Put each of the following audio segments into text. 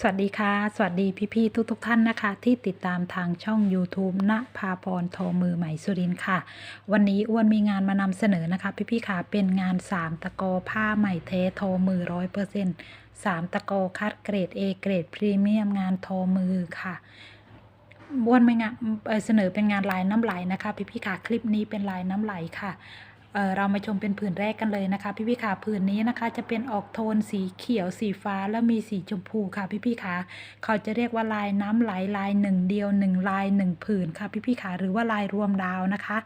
สวัสดีค่ะ สวัสดีพี่ๆทุกๆท่านนะคะ ที่ติดตามทางช่อง YouTube ณภาพรทอมือใหม่สุรินค่ะ วันนี้อ้วนมีงานมานำเสนอนะคะ พี่ๆค่ะเป็นงาน 3 ตะกอผ้าใหม่เททอมือร้อยเปอร์เซ็นต์สามตะกอคัดเกรด A เกรดพรีเมียมงานทอมือค่ะอ้วนไม่งานเเสนอเป็นงานลายน้ำไหลนะคะ พี่ๆค่ะคลิปนี้เป็นลายน้ำไหลค่ะ เเรามาชมเป็นผืนแรกกันเลยนะคะ พี่พี่ๆค่ะผืนนี้นะคะจะเป็นออกโทนสีเขียวสีฟ้าแล้วมีสีชมพูค่ะ พี่พี่ๆค่ะเขาจะเรียกว่าลายน้ำไหลลายหนึ่งเดียวหนึ่งลายหนึ่งผืนค่ะพี่พี่ๆค่ะหรือว่าลายรวมดาวนะคะ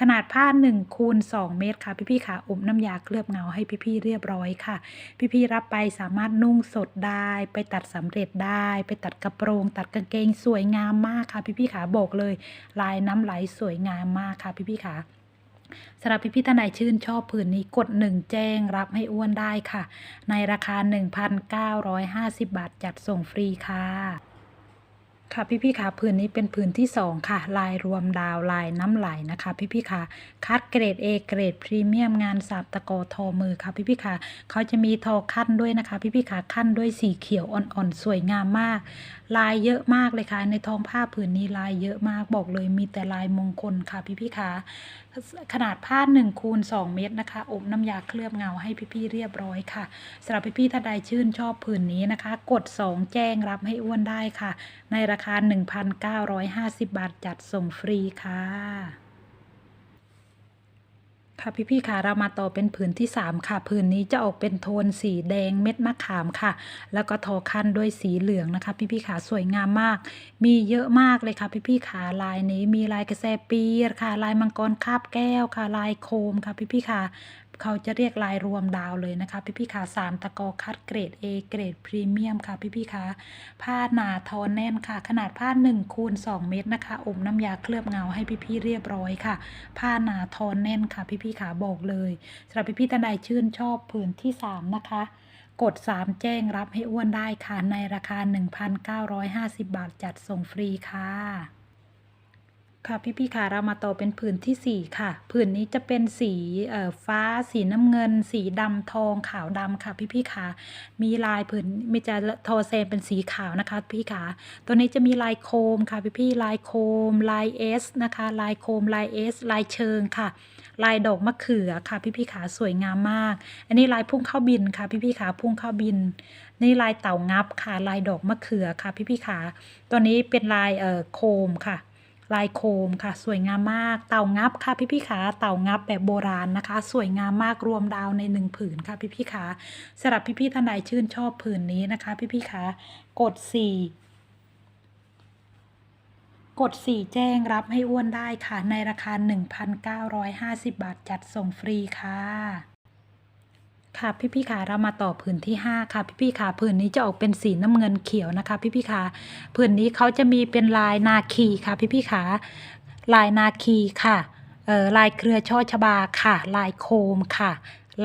ขนาดผ้า1คูณ2เมตรค่ะ พี่พี่ๆค่ะอบน้ำยาเคลือบเงาให้พี่พี่เรียบร้อยค่ะ พี่พี่รับไปสามารถนุ่งสดได้ไปตัดสำเร็จได้ ไปตัดกระโปรง ตัดกางเกงสวยงามมากค่ะ พี่พี่ๆค่ะบอกเลย ลายน้ำไหลสวยงามมากค่ะ พี่พี่ๆค่ะ สำหรับพี่พี่ท่านใดชื่นชอบผืนนี้กดหนึ่งแจ้งรับให้อ้วนได้ค่ะ ในราคา 1,950 บาทจัดส่งฟรีค่ะ ค่ะพี่พี่ๆค่ะผืนนี้เป็นผืนที่ 2 ค่ะ ลายรวมดาวลายน้ำไหลนะคะ พี่พี่ๆค่ะคัดเกรด A เกรดพรีเมียมงานสาบตะกอทอมือค่ะพี่พี่ๆค่ะเขาจะมีทอขั้นด้วยนะคะพี่พี่ๆค่ะขั้นด้วยสีเขียวอ่อนๆ สวยงามมาก ลายเยอะมากเลยค่ะ ในท้องผ้าผืนนี้ลายเยอะมากบอกเลยมีแต่ลายมงคลค่ะพี่พี่ๆค่ะขนาดผ้า1คูณ2เมตรนะคะอบน้ำยาเคลือบเงาให้พี่ๆเรียบร้อยค่ะสำหรับพี่ๆท่านใดชื่นชอบผืนนี้นะคะ กด 2 แจ้งรับให้อ้วนได้ค่ะ ในราคา1,950 บาทจัดส่งฟรีค่ะ ค่ะพี่ๆค่ะเรามาต่อเป็นผืนที่ 3 ค่ะ ผืนนี้จะออกเป็นโทนสีแดงเม็ดมะขามค่ะ แล้วก็ทอคันด้วยสีเหลืองนะคะ พี่ๆค่ะสวยงามมาก มีเยอะมากเลยค่ะ พี่ๆค่ะลายนี้มีลายกระแสปีดค่ะ ลายมังกรคาบแก้วค่ะ ลายโคมค่ะ พี่ๆค่ะ เขาจะเรียกลายรวมดาวเลยนะคะพี่ๆค่ะสามตะกอคัดเกรด A เกรดพรีเมียมค่ะพี่ๆค่ะผ้าหนาทอนแน่นค่ะ ขนาดผ้า1คูณ2เมตรนะคะอมน้ำยาเคลือบเงาให้พี่ๆเรียบร้อยค่ะ ผ้าหนาทอนแน่นค่ะพี่ๆขาบอกเลยสำหรับพี่ๆท่านใดชื่นชอบผืนที่ 3 นะคะกด 3 แจ้งรับให้อ้วนได้ค่ะ ในราคา 1,950 บาทจัดส่งฟรีค่ะ ค่ะพี่ๆค่ะเรามาต่อเป็นผืนทีสี่4 ค่ะ ผืนนี้จะเป็นสีฟ้า สีน้ำเงิน สีดำทองขาวดำค่ะ พี่ๆค่ะ มีลายผืนมีจะทอเซนเป็นสีขาวนะคะ พี่ค่ะ ตัวนี้จะมีลายโคมค่ะ พี่ๆลายโคม ลายเอสนะคะ ลายโคมลายเอสลายเชิงค่ะ ลายดอกมะเขือค่ะ พี่ๆขาสวยงามมาก อันนี้ลายพุ่งเข้าบินค่ะ พี่ๆขาพุ่งเข้าบินนี่ลายเต่างับค่ะ ลายดอกมะเขือค่ะ พี่ๆขาตัวนี้เป็นลายเอ่อโคมค่ะ ลายโคมค่ะ สวยงามมาก เต่างับค่ะพี่พี่ขาเต่างับแบบโบราณนะคะ สวยงามมากรวมดาวในหนึ่งผืนค่ะพี่พี่ขาสำหรับพี่พี่ท่านใดชื่นชอบผืนนี้นะคะ พี่พี่ขากดสี่กด 4 แจ้งรับให้อ้วนได้ค่ะ ในราคา 1,950 บาทจัดส่งฟรีค่ะ ค่ะพี่พี่ขาเรามาต่อผืนที่ 5 ค่ะ พี่พี่ขาผืนนี้จะออกเป็นสีน้ำเงินเขียวนะคะ พี่พี่ขาผืนนี้เขาจะมีเป็นลายนาคีค่ะ พี่พี่ขาลายนาคีค่ะเอ่อลายเครือช่อชบาค่ะ ลายโคมค่ะ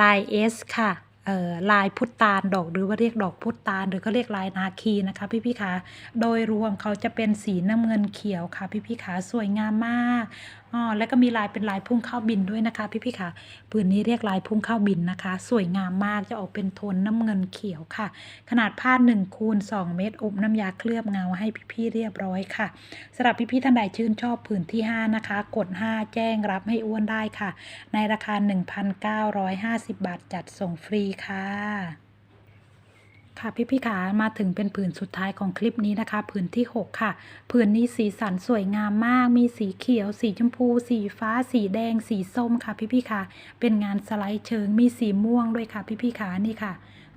ลายเอสค่ะ ลายพุตตานดอกหรือว่าเรียกดอกพุตตานหรือก็เรียกลายนาคีนะคะพี่พี่ๆค่ะโดยรวมเขาจะเป็นสีน้ำเงินเขียวค่ะพี่พี่ๆค่ะสวยงามมากอ๋อแล้วก็มีลายเป็นลายพุ่งเข้าบินด้วยนะคะ พี่พี่ๆค่ะปืนนี้เรียกลายพุ่งเข้าบินนะคะ สวยงามมากจะออกเป็นโทนน้ำเงินเขียวค่ะ ขนาดผ้า1คูณ2เมตรอบน้ำยาเคลือบเงาให้พี่ๆเรียบร้อยค่ะสำหรับพี่ๆท่านใดชื่นชอบผืนที่ 5 นะคะ กด 5 แจ้งรับให้อ้วนได้ค่ะ ในราคา 1,950 บาทจัดส่งฟรีค่ะ ค่ะพี่พี่ขามาถึงเป็นผืนสุดท้ายของคลิปนี้นะคะ ผืนที่ 6 ค่ะ ผืนนี้สีสันสวยงามมาก มีสีเขียว สีชมพู สีฟ้า สีแดง สีส้มค่ะพี่พี่ๆค่ะเป็นงานสไลด์เชิง มีสีม่วงด้วยค่ะ พี่พี่ขานี่ค่ะ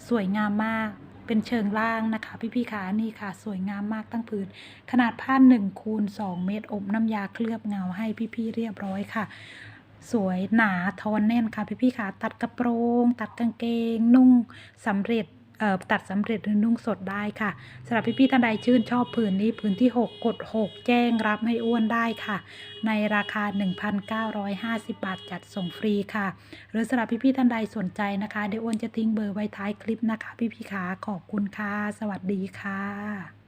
สวยงามมากเป็นเชิงล่างนะคะ พี่พี่ขานี่ค่ะ สวยงามมากตั้งผืน ขนาดผ้า1คูณ2เมตรอบน้ำยาเคลือบเงาให้พี่ๆเรียบร้อยค่ะ สวยหนาทอนแน่นค่ะพี่พี่ๆค่ะตัดกระโปรง ตัดกางเกง นุ่งสำเร็จเอ่อตัดสำเร็จหรือนุ่งสดได้ค่ะสำหรับพี่พี่ๆท่านใดชื่นชอบผืนนี้ผืนที่ 6 กด 6 แจ้งรับให้อ้วนได้ค่ะ ในราคา 1,950 บาทจัดส่งฟรีค่ะ หรือสำหรับพี่พี่ๆท่านใดสนใจนะคะเดี๋ยวอ้วนจะทิ้งเบอร์ไว้ท้ายคลิปนะคะ พี่พี่ๆขาขอบคุณค่ะ สวัสดีค่ะ